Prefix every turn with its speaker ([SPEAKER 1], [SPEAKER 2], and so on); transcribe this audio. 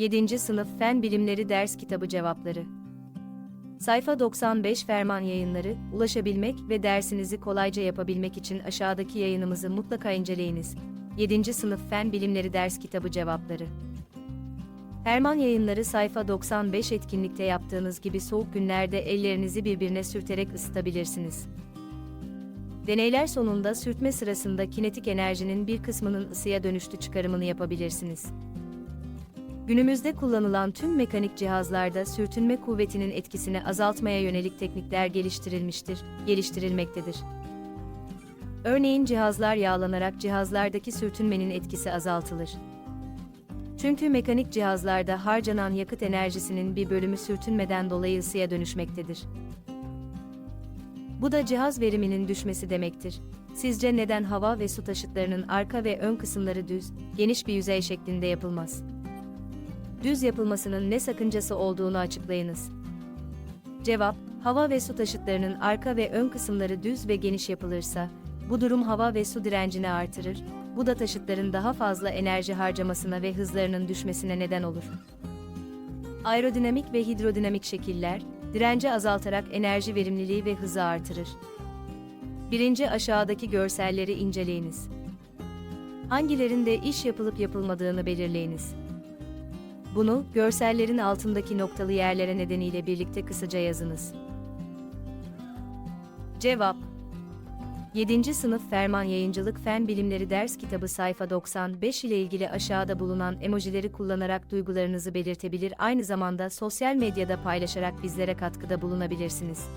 [SPEAKER 1] 7. Sınıf Fen Bilimleri Ders Kitabı Cevapları Sayfa 95 Ferman Yayınları, ulaşabilmek ve dersinizi kolayca yapabilmek için aşağıdaki yayınımızı mutlaka inceleyiniz. 7. Sınıf Fen Bilimleri Ders Kitabı Cevapları Ferman Yayınları sayfa 95 etkinlikte yaptığınız gibi soğuk günlerde ellerinizi birbirine sürterek ısıtabilirsiniz. Deneyler sonunda sürtme sırasında kinetik enerjinin bir kısmının ısıya dönüştü çıkarımını yapabilirsiniz. Günümüzde kullanılan tüm mekanik cihazlarda sürtünme kuvvetinin etkisini azaltmaya yönelik teknikler geliştirilmiştir, geliştirilmektedir. Örneğin cihazlar yağlanarak cihazlardaki sürtünmenin etkisi azaltılır. Çünkü mekanik cihazlarda harcanan yakıt enerjisinin bir bölümü sürtünmeden dolayı ısıya dönüşmektedir. Bu da cihaz veriminin düşmesi demektir. Sizce neden hava ve su taşıtlarının arka ve ön kısımları düz, geniş bir yüzey şeklinde yapılmaz? Düz yapılmasının ne sakıncası olduğunu açıklayınız. Cevap, hava ve su taşıtlarının arka ve ön kısımları düz ve geniş yapılırsa, bu durum hava ve su direncini artırır, bu da taşıtların daha fazla enerji harcamasına ve hızlarının düşmesine neden olur. Aerodinamik ve hidrodinamik şekiller, direnci azaltarak enerji verimliliği ve hızı artırır. Birinci aşağıdaki görselleri inceleyiniz. Hangilerinde iş yapılıp yapılmadığını belirleyiniz. Bunu, görsellerin altındaki noktalı yerlere nedeniyle birlikte kısaca yazınız. Cevap 7. Sınıf Ferman Yayıncılık Fen Bilimleri Ders Kitabı sayfa 95 ile ilgili aşağıda bulunan emojileri kullanarak duygularınızı belirtebilir aynı zamanda sosyal medyada paylaşarak bizlere katkıda bulunabilirsiniz.